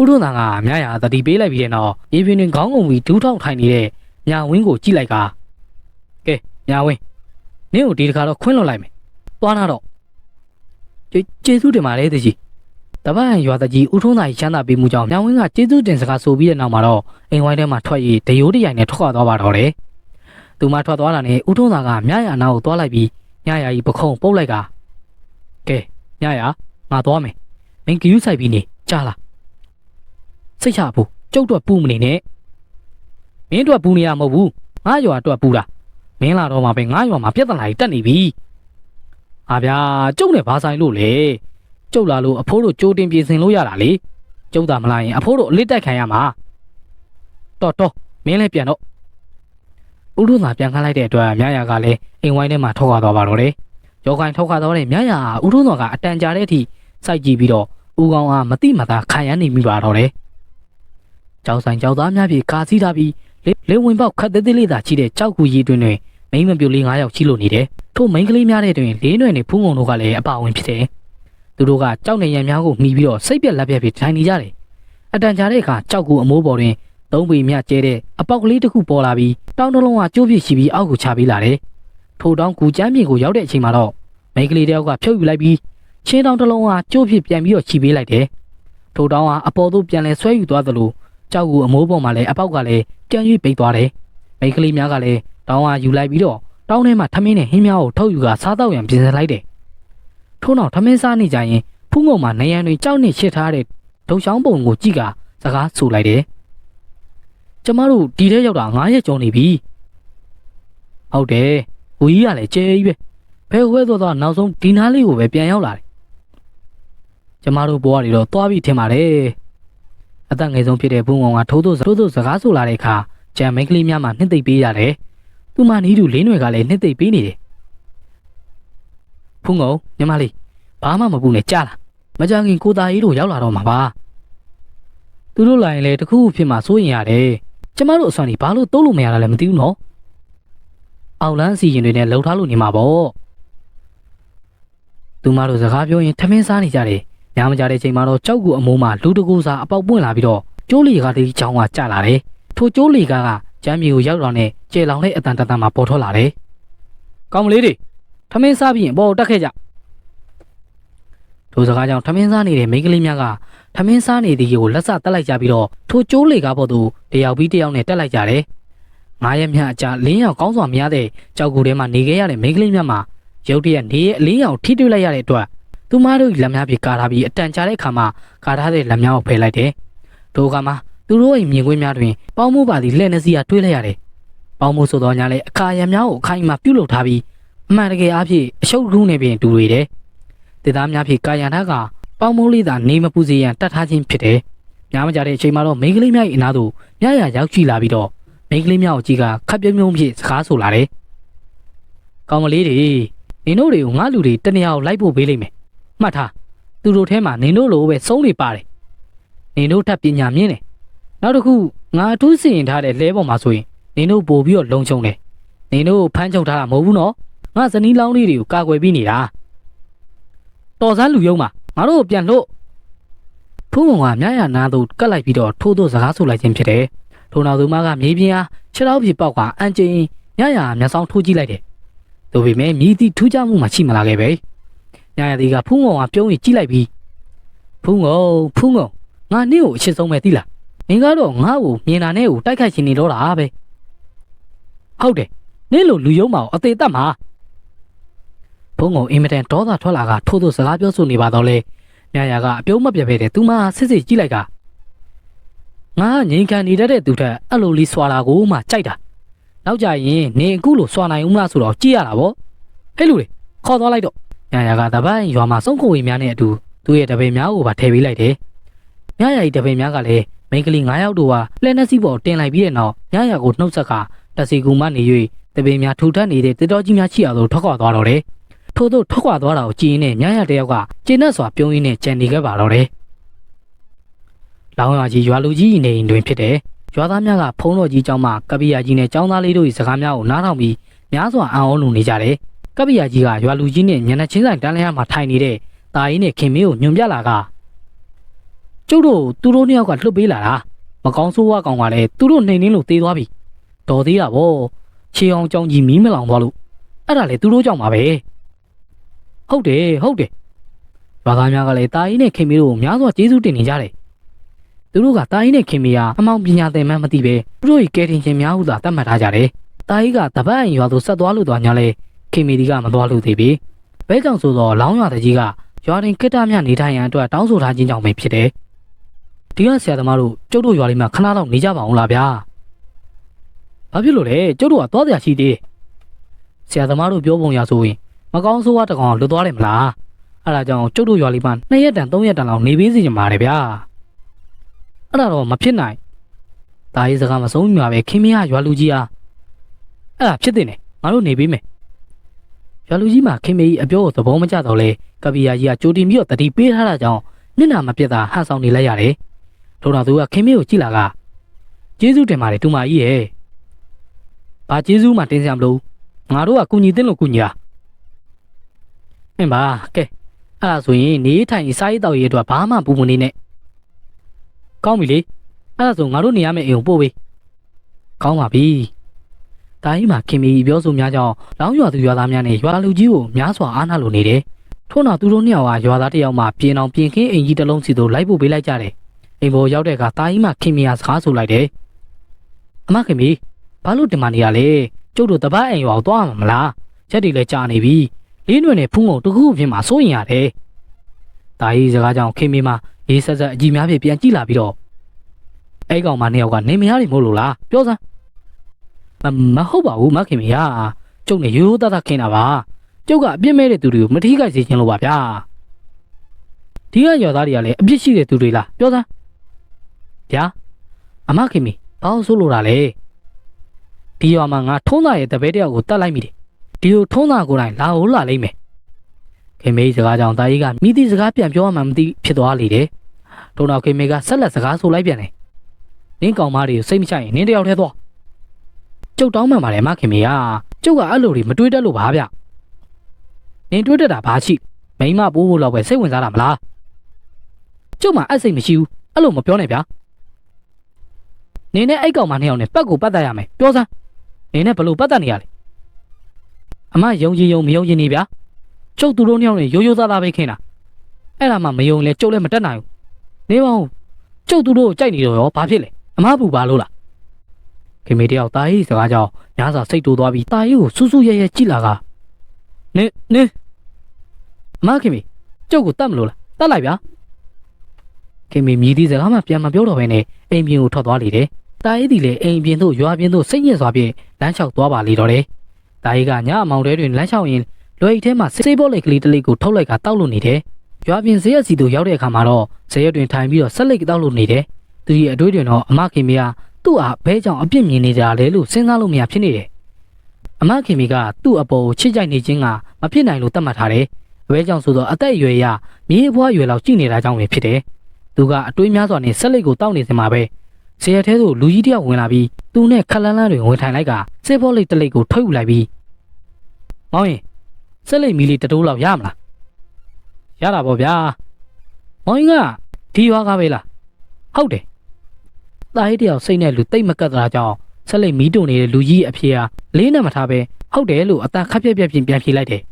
ဦးထုံးသားကမြရသတိပေးလိုက်ပြီးတဲ့နောက်ရေပြင်းတွင်ခေါင်းငုံပြီးဒူးထောက်ထိုင်နေတဲ့ညာဝင်းကိုကြည့်လိုက်ကကဲညာဝင်း နင့်ကိုဒီတခါတော့ခွင်းလွတ်လိုက်မယ်သွားနာတော့ကျေကျေးဇူးတင်ပါတယ်တကြီးတပည့်ရွာတကြီးဦးထုံးသားချမ်းသာပေးမှုကြောင့်ညောင်ဝင်းကကျေးဇူးတင်စကားဆိုပြီးတဲ့နောက်မှာတော့အိမ်ဝိုင်းထဲမှာထွက်ရေးတရိုးတရိုင်နဲ့ထွက်သွားပါတော့တယ်သူမထွက်သွားတာနဲ့ဦးထုံးသားကမြရနာကိုသွားလိုက်ပြီးညရကြီးပခုံးပုတ်လိုက်ကကဲညရငါသွားမယ်မင်းကယူဆိုင်ပြီးနေကြားလားစိတ်ချဖို့ကျုပ်တော့ပူမနေနဲ့မင်းတို့ပူနေရမဟုတ်ဘူးငါရွာတော့ပူတာ မင်းလာတော့မှပဲငါရွာမှာပြက်တလာကြီးတက်နေပြီဟာဗျာကျုပ်နဲ့ဘာဆိုင်လို့လဲကျုပ်လာလို့အဖိုးတို့ကြိုးတင်ပြင်ဆင်လို့ရတာလေကျုပ်သာမလာရင်အဖိုးတို့အလစ်တက်ခံရမှာတော်တော်မင်းလည်းပြန်တော့ဥဒုသာပြန်ခန်းလိုက်တဲ့အတွက်မြရကလည်းအိမ်ဝိုင်းထဲမှာထောက်ခါသွားပါတော့တယ်ယောခိုင်ထောက်ခါသွားတဲ့မြရဟာဥဒုသာကအတန်ကြာတဲ့အထိစိုက်ကြည့်ပြီးတော့ဦးကောင်းအားမတိမသာခံရနေမိပါတော့တယ်ကျောင်းဆိုင်ကျောင်းသားများပြေကာစီးထားပြီး လေလေဝင်ပေါက်ခတ်သေးသေးလေးသာချိတဲ့ကြောက်ကူရီတွင်တွင်မိန်းမပြိုလေး9ယောက်ချိလို့နေတယ်ထို့မိန်းကလေးများတဲ့တွင်လေးနွယ်နဲ့ဖူးငုံတို့ကလည်းအပါဝင်ဖြစ်တယ်သူတို့ကကြောက်နေရံများကိုမှီပြီးတော့စိတ်ပြက်လက်ပြက်ပြီးထိုင်နေကြတယ်အတန်ကြာတဲ့အခါကြောက်ကူအမိုးပေါ်တွင်သုံးပေမြကျဲတဲ့အပေါက်ကလေးတစ်ခုပေါ်လာပြီးတောင်းတလုံးကကျိုးပြစ်ရှိပြီးအောက်ကိုချပေးလာတယ်ထို့တောင်းကူကျမ်းမြေကိုရောက်တဲ့အချိန်မှာတော့မိန်းကလေးတယောက်ကဖြုတ်ယူလိုက်ပြီးချင်းတောင်းတလုံးကကျိုးပြစ်ပြန်ပြီးတော့ချီပေးလိုက်တယ်ထို့တောင်းကအပေါ်သို့ပြန်လဲဆွဲယူသွားသလို ကြောက်ကူအမိုးပေါ်မှာလည်းအပေါက်ကလည်းကြံ့၍ပိတ်သွားတယ်မိန်းကလေးများကလည်းတောင်းကယူလိုက်ပြီးတော့တောင်းထဲမှာထမင်းနဲ့ဟင်းများကိုထုတ်ယူကစားတော့ရန်ပြင်ဆင်လိုက်တယ်ထို့နောက်ထမင်းစားနေကြရင်ဖူးငုံမှာနေရန်တွေကြောက်နေချစ်ထားတဲ့ဒုံချောင်းပုံကိုကြည့်ကစကားဆိုလိုက်တယ်ကျမတို့ဒီထဲရောက်တာ9ရက်ကျော်နေပြီဟုတ်တယ်ကိုကြီးကလည်းကျဲကြီးပဲဘဲဝဲသွားတော့နောက်ဆုံးဒီနားလေးကိုပဲပြန်ရောက်လာတယ်ကျမတို့ဘွားတွေတော့သွားပြီထင်ပါတယ် အသက်ငယ်ဆုံးဖြစ်တဲ့ဘုံကောင်ကထိုးထိုးထိုးထိုးစကားဆိုလာတဲ့အခါကြံမိန်းကလေးများမှနှစ်သိပ်ပေးရတယ်သူမနီးသူလင်းတွေကလည်းနှစ်သိပ်ပေးနေတယ်ဖုန်းကောင်ညီမလေးဘာမှမပူနဲ့ကြားလားမကြခင်ကိုသားကြီးတို့ရောက်လာတော့မှာပါသူတို့လာရင်လေတခုခုဖြစ်မှာစိုးရင်ရတယ်ကျမတို့အစွမ်းကြီးဘာလို့တုံးလို့မရတာလဲမသိဘူးနော်အောက်လန်းအစီရင်တွေနဲ့လှုပ်ထားလို့နေမှာပေါ့သူမတို့စကားပြောရင်ထမင်းစားနေကြတယ် ညမကြတဲ့ချိန်မှာတော့ကြောက်ကူအမိုးမှာလူတကူစားအပေါက်ပွင့်လာပြီးတော့ကျိုးလီကားလေးချောင်းကကျလာတယ်ထိုကျိုးလီကားကကျမ်းမြေကိုရောက်တော့နဲ့ကျေလောင်တဲ့အတန်တန်မှာပေါ်ထွက်လာတယ်ကောင်းမလေးတွေထမင်းစားပြီးရင်ပေါ်တက်ခဲ့ကြထိုစကားကြောင့်ထမင်းစားနေတဲ့မိန်းကလေးများကထမင်းစားနေသည်ကိုလက်စတက်လိုက်ကြပြီးတော့ထိုကျိုးလီကားပေါ်သို့တယောက်ပြီးတယောက်နဲ့တက်လိုက်ကြတယ်ငားရက်မြအကြာလင်းရောင်ကောင်းစွာမရတဲ့ကြောက်ကူထဲမှာနေခဲ့ရတဲ့မိန်းကလေးများမှာရုတ်တရက်နေရဲ့အလင်းရောင်ထိတွေ့လိုက်ရတဲ့အတွက် သူမတို့လက်များပြေကာထားပြီးအတန်ကြာတဲ့အခါမှာကာထားတဲ့လက်များကိုဖယ်လိုက်တယ်။ဒိုကမှာသူတို့ရဲ့မြင်ကွင်းများတွင်ပေါင်းမှုပါသည့်လက်နှစီးကတွေးလိုက်ရတယ်။ပေါင်းမှုဆိုတော့ညာလဲအခါရံများကိုအခိုင်အမာပြုတ်လုပ်ထားပြီးအမှန်တကယ်အားဖြင့်အရှုပ်ရုံးနေပြင်တူတွေတယ်။ဒေသများဖြင့်ကာယံထားကပေါင်းမှုလေးသာနေမပူစေရန်တတ်ထားခြင်းဖြစ်တယ်။များမကြတဲ့အချိန်မှာတော့မိန်းကလေးများ၏အနာသို့ညရရောက်ကြည့်လာပြီးတော့မိန်းကလေးများကိုကြည့်ကခပ်ပြုံးပြုံးဖြင့်စကားဆိုလာတယ်။ကောင်းမလေးတွေနင်တို့တွေကိုငါလူတွေတနေရာကိုလိုက်ဖို့ပေးလိမ့်မယ်။ မှတ်ထားသူတို့ထဲမှာနင်တို့လိုပဲစုံးနေပါတယ်။နင်တို့ထပ်ပညာမြင့်တယ်။နောက်တစ်ခုငါအထူးစီရင်ထားတဲ့လဲပေါ်မှာဆိုရင်နင်တို့ပို့ပြီးတော့လုံချုံတယ်။နင်တို့ဖမ်းချုပ်ထားတာမဟုတ်ဘူးနော်။ငါဇနီးလောင်းလေးတွေကိုကာကွယ်ပြီးနေတာ။တော်စမ်းလူယုံမှာငါတို့ကိုပြန်လို့ဖုံးကမြရနာသူကတ်လိုက်ပြီးတော့ထိုးထိုးစကားဆိုလိုက်ခြင်းဖြစ်တယ်။ထိုနောက်သူမကမြေပြင်အားခြေထောက်ပြပေါက်ကအန်ကျင်းညရမျက်စောင်းထိုးကြည့်လိုက်တယ်။ဒါပေမဲ့မြည်သည့်ထူးခြားမှုမှရှိမလာခဲ့ပဲ။ ညရသည်ကဖုံးကောင်ကပြုံးရင်ကြည့်လိုက်ပြီးဖုံးကောင်ဖုံးကောင်ငါနင့်ကိုအချစ်ဆုံးပဲသိလား။နင်ကတော့ငါ့ကိုမြင်တာနဲ့ကိုတိုက်ခိုက်ချင်နေတော့တာပဲ။ဟုတ်တယ်။နင့်လိုလူယုံမအောင်အသေးတတ်မှာ။ဖုံးကောင်အင်မတန်ဒေါသထွက်လာကထိုးထိုးစကားပြောဆိုနေပါတော့လေ။ညရကအပြုံးမပြတ်ပဲတဲ့သူမစစ်စစ်ကြည့်လိုက်ကငါငိန်ခံနေတတ်တဲ့သူထက်အဲ့လိုလေးစွာလာကိုမှကြိုက်တာနောက်ကြရင်နေအခုလိုစွာနိုင်ဦးမလားဆိုတော့ကြည့်ရတာဗောဟဲ့လူတွေခေါ်သွားလိုက်တော့ ညရကတပန်းရွာမှာစုံခုံဝေများနဲ့အတူသူ့ရဲ့တပည့်များကိုပါထည့်ပေးလိုက်တယ်ညရဤတပည့်များကလည်းမိန်းကလေး9ယောက်တို့ဟာလက်နှစီးပေါ်တင်လိုက်ပြီးတဲ့နောက်ညရကိုနှုတ်ဆက်ကတစီကူမနေ၍တပည့်များထူထပ်နေတဲ့တတော်ကြီးများချီအောင်လို့ထွက်ခွာသွားတော့တယ်ထို့သောထွက်ခွာသွားတာကိုကြည့်ရင်းနဲ့ညရတယောက်ကကျင်းနဲ့စွာပြုံးရင်းနဲ့ကြံနေခဲ့ပါတော့တယ်လောင်းရွာကြီးရွာလူကြီးနေအိမ်တွင်ဖြစ်တယ်။ရွာသားများကဖုံးတော်ကြီးကျောင်းမှာကပိယာကြီးနဲ့ကျောင်းသားလေးတို့၏စကားများကိုနားထောင်ပြီးများစွာအံ့ဩလို့နေကြတယ်။ ကပိယာကြီးကရွာလူကြီးနဲ့ညနေချင်းဆိုင်တန်းလျားမှာထိုင်နေတဲ့တာကြီးနဲ့ခင်မင်းကိုညွန်ပြလာကကျုပ်တို့သူတို့နှစ်ယောက်ကလှုပ်ပေးလာတာမကောင်းဆိုးဝါကောင်ကလည်းသူတို့နှိမ်နှင်းလို့တေးသွားပြီ။တော်သေးတာဗောခြေအောင်ကြောင်ကြီးမီးမလောင်သွားလို့အဲ့ဒါလေသူတို့ကြောင့်ပါပဲ။ဟုတ်တယ်ဟုတ်တယ်။ရွာသားများကလည်းတာကြီးနဲ့ခင်မင်းတို့ကိုများစွာကျေးဇူးတင်နေကြတယ်။သူတို့ကတာကြီးနဲ့ခင်မီယာအမောင်ပညာသင်မှန်းမသိပဲသူတို့၏ကဲတင်ခြင်းများဟုသာသတ်မှတ်ထားကြတယ်။တာကြီးကတပတ်အင်ရွာသို့ဆက်သွားလို့သွားညာလဲ ခင်မီဒီကမသွားလို့သေးပြီ။ဘဲကြောင့်ဆိုတော့လောင်းရွာတကြီးကရွာတွင်ကိတ္တမြနေထိုင်ရန်အတွက်တောင်းဆိုထားခြင်းကြောင့်ပဲဖြစ်တယ်။ဒီကဆရာသမားတို့ကျုပ်တို့ရွာလေးမှာခဏတော့နေကြပါအောင်လားဗျာ။ဘာဖြစ်လို့လဲကျုပ်တို့ကသွားတရားရှိသေးတယ်။ဆရာသမားတို့ပြောပုံရဆိုရင်မကောင်းဆိုးဝါးတကောင်လွတ်သွားတယ်မလား။အဲ့ဒါကြောင့်ကျုပ်တို့ရွာလေးမှာ2ရက်တန်3ရက်တန်လောက်နေပေးစီကြပါတယ်ဗျာ။အဲ့ဒါတော့မဖြစ်နိုင်။ဒါရေးစကားမဆုံးမြာပဲခင်မရရွာလူကြီးအားအဲ့ဒါဖြစ်တဲ့နဲ့ငါတို့နေပေးမယ်။ ရွာလူကြီးမှာခင်မေကြီးအပြောကိုသဘောမကျတော့လဲကပီယာကြီးကကြိုတင်ပြီးတော့တတိပေးထားတာကြောင့်မျက်နှာမပြတ်တာဟန်ဆောင်နေလိုက်ရတယ်။ထို့နောက်သူကခင်မေကိုကြည့်လာကကျေးဇူးတင်ပါတယ်တူမကြီးရဲ့။ဘာကျေးဇူးမှတင်စရာမလိုငါတို့ကကုညီတင်လို့ကုညီတာ။မင်းပါကဲအဲ့ဒါဆိုရင်နေထိုင်စားရေးတောက်ရေးအတွက်ဘာမှပူမနေနဲ့။ကောင်းပြီလေ။အဲ့ဒါဆိုငါတို့နေရမယ့်အိမ်ကိုပို့ပေး။ကောင်းပါပြီ။ တာကြီးမှာခင်မီပြောဆိုများကြောင့်လောင်းရွာသူရွာသားများနဲ့ရွာလူကြီးကိုများစွာအားနာလိုနေတယ်။ထို့နောက်သူတို့နှစ်ယောက်ကရွာသားတစ်ယောက်မှပြင်အောင်ပြင်ခင်းအိမ်ကြီးတစ်လုံးစီသို့လိုက်ပို့ပေးလိုက်ကြတယ်။အိမ်ပေါ်ရောက်တဲ့အခါတာကြီးမှာခင်မီကစကားဆိုလိုက်တယ်။အမခင်မီဘာလို့တင်မနေရလဲ။ကျုပ်တို့တပတ်အိမ်ရွာကိုသွားမှာမလား။ချက်တွေလည်းကြာနေပြီ။လေးနွယ်နဲ့ဖုံးကုန်တစ်ခုအဖြစ်မှာစိုးရင်ရတယ်။တာကြီးစကားကြောင့်ခင်မီမှာရေးဆက်ဆက်အကြီးများဖြင့်ပြန်ကြည့်လာပြီးတော့အဲ့ကောင်မနှစ်ယောက်ကနေမရည်မို့လို့လားပြောစမ်း မမဟုတ်ပါဘူးမခင်မရကျုပ်နဲ့ရိုးရိုးသားသားခင်းတာပါကျုပ်ကအပြစ်မဲ့တဲ့သူတွေကိုမထီးခိုက်စေခြင်းလို့ပါဗျာဒီကရော်သားတွေကလည်းအပြစ်ရှိတဲ့သူတွေလားပြောစမ်းဗျာအမခင်မဘာလို့ဆိုလို့တာလဲဒီရွာမှာငါထုံးသားရဲ့တပည့်တယောက်ကိုတတ်လိုက်မိတယ်ဒီလိုထုံးသားကိုယ်တိုင်လာဟုတ်လာလိမ့်မယ်ခင်မေးစကားကြောင့်တာကြီးကမိသည့်စကားပြန်ပြောမှမသိဖြစ်သွားလေတယ်ထို့နောက်ခင်မေးကဆက်လက်စကားဆိုလိုက်ပြန်တယ်နင်းကောင်မတွေကိုစိတ်မချရင်နင်းတယောက်တည်းသွား ကျုပ်တောင်းမှန်ပါတယ်မခင်မေကကျုပ်ကအဲ့လိုတွေမတွေးတတ်လို့ပါဗျနင်းတွေးတတ်တာဘာရှိမိမပိုးဖို့တော့ပဲစိတ်ဝင်စားတာမလားကျုပ်မှအစိတ်မရှိဘူးအဲ့လိုမပြောနဲ့ဗျာနင်းနဲ့အဲ့ကောင်မနှစ်ယောက်နဲ့ပတ်ကိုပတ်သက်ရမယ်ပြောစမ်းနင်းနဲ့ဘလို့ပတ်သက်နေရလဲအမယုံကြည်ယုံမယုံကြည်နေဗျာကျုပ်သူတို့နှစ်ယောက်နဲ့ရိုးရိုးသားသားပဲခင်းတာအဲ့ဒါမှမယုံလဲကျုပ်လည်းမတက်နိုင်ဘူးနေပါဦးကျုပ်သူတို့ကိုကြိုက်နေတော့ရောဘာဖြစ်လဲအမပူပါလို့လား ခင်မေတယောက်တာကြီးစကားကြောင့်ညစာစိတ်တိုးသွားပြီးတာကြီးကိုစူးစူးရဲရဲကြည့်လာကနင်းနင်းအမခင်မေကျုပ်ကိုတတ်မလို့လားတတ်လိုက်ဗျာခင်မေမြည်သည့်စကားမှပြန်မပြောတော့ဘဲနဲ့အိမ်ပြင်ကိုထွက်သွားလေတယ်တာကြီးဒီလေအိမ်ပြင်သို့ရွာပြင်သို့စိတ်ညစ်စွာဖြင့်လမ်းလျှောက်သွားပါလေတော့တယ်တာကြီးကညအမောင်တဲတွင်လမ်းလျှောက်ရင်လွယ်အိတ်ထဲမှာစေးဘောလိတ်ကလေးတစ်လိတ်ကိုထုတ်လိုက်ကတောက်လို့နေတယ်ရွာပြင်ဈေးရစီသို့ရောက်တဲ့အခါမှာတော့ဈေးရတွင်ထိုင်ပြီးတော့ဆက်လိတ်တောက်လို့နေတယ်သူရဲ့အတွေ့အကြုံတော့အမခင်မေက သူ့အားဘဲကြောင့်အပြစ်မြင်နေကြတယ်လို့စဉ်းစားလို့မရဖြစ်နေတယ်အမခင်မေကသူ့အပေါ်ကိုချစ်ကြိုက်နေခြင်းကမဖြစ်နိုင်လို့သတ်မှတ်ထားတယ်ဘဲကြောင့်ဆိုတော့အသက်အရွယ်ရမြေးဘွားအရွယ်လောက်ကြည့်နေတာကြောင့်ပဲဖြစ်တယ်သူကအတွေးများစွာနဲ့ဆက်လိတ်ကိုတောက်နေစင်မှာပဲဈေးရထဲသို့လူကြီးတယောက်ဝင်လာပြီးသူနဲ့ခက်လန်းလန်းတွေဝင်ထိုင်လိုက်ကစေးဘောလိတ်တစ်လိတ်ကိုထုတ်ယူလိုက်ပြီးမောင်ရင်ဆက်လိတ်မီလေးတတိုးလောက်ရမလားရတာပေါ့ဗျာမောင်ကြီးကဒီရွာကပဲလားဟုတ်တယ် တာဟိတယောက်စိတ်နဲ့လူတိတ်မကတ်တာကြောင့်ဆက်လိတ်မီးတုံနေတဲ့လူကြီးအဖေကလေးနဲ့မထားပဲဟုတ်တယ်လို့အတန်ခက်ပြက်ပြက်ပြင်ပြန်ဖြေလိုက်တယ်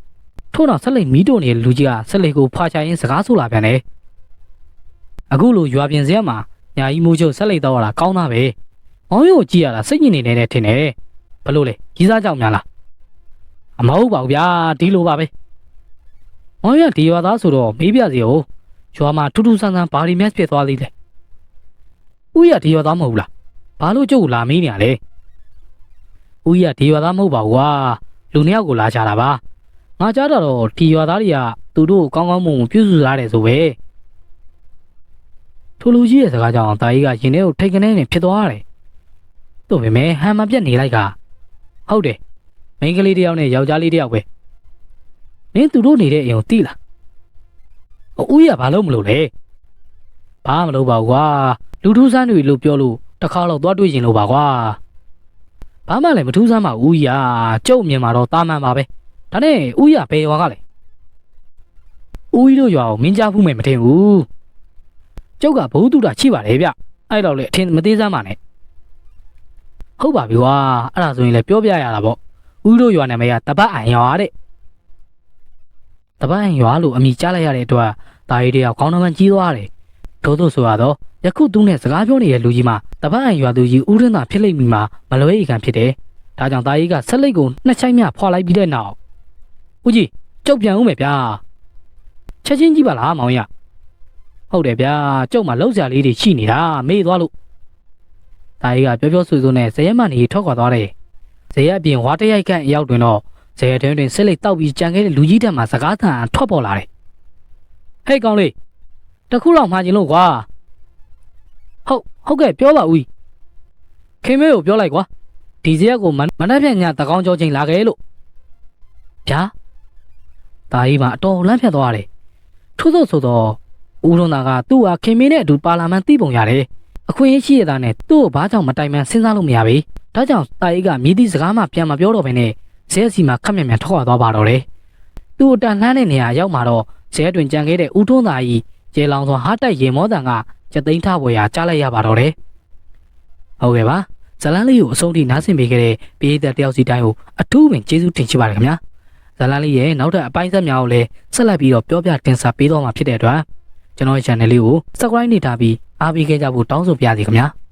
ထို့နောက်ဆက်လိတ်မီးတုံနေတဲ့လူကြီးကဆက်လိတ်ကိုဖွာချရင်းစကားဆိုလာပြန်တယ်အခုလိုရွာပြင်စရမှာညာကြီးမိုးချုပ်ဆက်လိတ်တော့ရတာကောင်းတာပဲမောင်ကြီးကိုကြည့်ရတာစိတ်ညစ်နေတယ်ထင်တယ်ဘလို့လဲကြီးစားကြောက်များလားအမဟုတ်ပါဘူးဗျာဒီလိုပါပဲ။မောင်ရဒီရွာသားဆိုတော့မေးပြစီ哦ရွာမှာထူးထူးဆန်းဆန်းဘာတွေများဖြစ်သွားသေးလဲ။ ဦးရဒီရွာသားမဟုတ်ဘူးလား။ဘာလို့ကျုပ်ကိုလာမေးနေရလဲ။ဦးရဒီရွာသားမဟုတ်ပါဘူးကွာ။လူနှစ်ယောက်ကိုလာချတာပါ။ငါကြားတာတော့ဒီရွာသားတွေကသူတို့ကိုကောင်းကောင်းမွန်မွန်ပြုစုထားတယ်ဆိုပဲ။ထိုလူကြီးရဲ့စကားကြောင့်တာကြီးကရင်ထဲကိုထိတ်ကနေနဲ့ဖြစ်သွားတယ်။တို့ပေမဲ့ဟန်မပြတ်နေလိုက်ကဟုတ်တယ်မိန်းကလေးတစ်ယောက်နဲ့ယောက်ျားလေးတစ်ယောက်ပဲမင်းသူတို့နေတဲ့အိမ်ကိုတိလားအဦးရဘာလို့မလို့လဲဘာမလို့ပါဘူးကွာ လူထူးဆန်းတွေလို့ပြောလို့တစ်ခါတော့သွားတွေ့ရင်လို့ပါကွာဘာမှလည်းမထူးဆန်းပါဘူးရကျုပ်မြင်မှာတော့တာမန်ပါပဲဒါနဲ့ဦးရဘယ်ရွာကလဲဦးကြီးတို့ရွာကိုမင်းကြားဖူးမယ်မထင်ဘူးကျုပ်ကဘုသူတာချိပါတယ်ဗျအဲ့တော့လေအထင်မသေးစမ်းပါနဲ့ဟုတ်ပါပြီကွာအဲ့ဒါဆိုရင်လည်းပြောပြရတာပေါ့ဦးတို့ရွာနာမည်ကတပတ်အံရွာတဲ့တပတ်အံရွာလို့အမည်ကြားလိုက်ရတဲ့အတွက်တာရီတယောက်ခေါင်းနှမကြီးသွားတယ်ထို့သို့ဆိုရတော့ ယခုသူနဲ့စကားပြောနေတဲ့လူကြီးမှာတပတ်အံရွာသူကြီးဦးရင်းသာဖြစ်လိမ့်မည်မှာမလွဲဧကန်ဖြစ်တယ်ဒါကြောင့်တာရီကဆက်လိတ်ကိုနှစ်ချိုင်းမြဖွာလိုက်ပြီးတဲ့နောက်ဦးကြီးကျုပ်ပြန်ဦးမယ်ဗျာချက်ချင်းကြီးပါလားမောင်ရဟုတ်တယ်ဗျာကျုပ်မှလောက်စရာလေးတွေရှိနေတာမေ့သွားလို့တာရီကပြောပြောဆိုဆိုနဲ့ဇယက်မနေထွက်ခွာသွားတယ်ဇေယျအပြင်ဝါတရိုက်ခန့်အရောက်တွင်တော့ဇေယျတွင်တွင်ဆက်လက်တောက်ပြီးကြံခဲ့တဲ့လူကြီးတက်မှစကားသံထွက်ပေါ်လာတယ်။ဟဲ့ကောင်လေးတခုတော့မှားခြင်းလို့ကွာ။ ဟုတ်ဟုတ်ကဲ့ပြောပါဦး။ခင်မေကိုပြောလိုက်ကွာ။ဒီဇေယျကိုမမနှက်ဖြန့်ညာတကောင်းကြောချင်းလာခဲ့လို့။ဗျာ။ဒါကြီးမှအတော်လန့်ဖြတ်သွားတယ်။ထို့သောဆိုတော့ဦးရုံးသားကသူ့ဟာခင်မင်းနဲ့အတူပါလာမန်သိပုံရတယ်။အခွင့်အရေးရှိရတာနဲ့သူ့ကိုဘာကြောင့်မတိုင်မှန်စဉ်းစားလို့မရပြီ။ဒါကြောင့်တာအေးကမြည်သည့်စကားမှပြန်မပြောတော့ဘဲနဲ့ဇဲစီမှာခက်မြန်မြန်ထွက်သွားပါတော့တယ်။သူ့အတန်လှမ်းတဲ့နေရာရောက်မှာတော့ဇဲတွင်ကြံခဲ့တဲ့ဦးထွန်းသားကြီးရေလောင်စွာဟားတိုက်ရေမောတန်က ကြသိန်းထပွဲရာကြားလိုက်ရပါတော့တယ်။ဟုတ်ကဲ့ပါ။ဇလန်းလေးကိုအဆုံးထိနားဆင်ပေးခဲ့တဲ့ပြည်သက်တယောက်စီတိုင်းကိုအထူးပင်ကျေးဇူးတင်ရှိပါတယ်ခင်ဗျာ။ဇလန်းလေးရဲ့နောက်ထပ်အပိုင်းဆက်များကိုလည်းဆက်လက်ပြီးတော့ပြောပြတင်ဆက်ပေးတော့မှာဖြစ်တဲ့အတွက်ကျွန်တော်ရဲ့ channel လေးကို subscribe နေထားပြီးအားပေးခဲ့ကြဖို့တောင်းဆိုပါရစေခင်ဗျာ။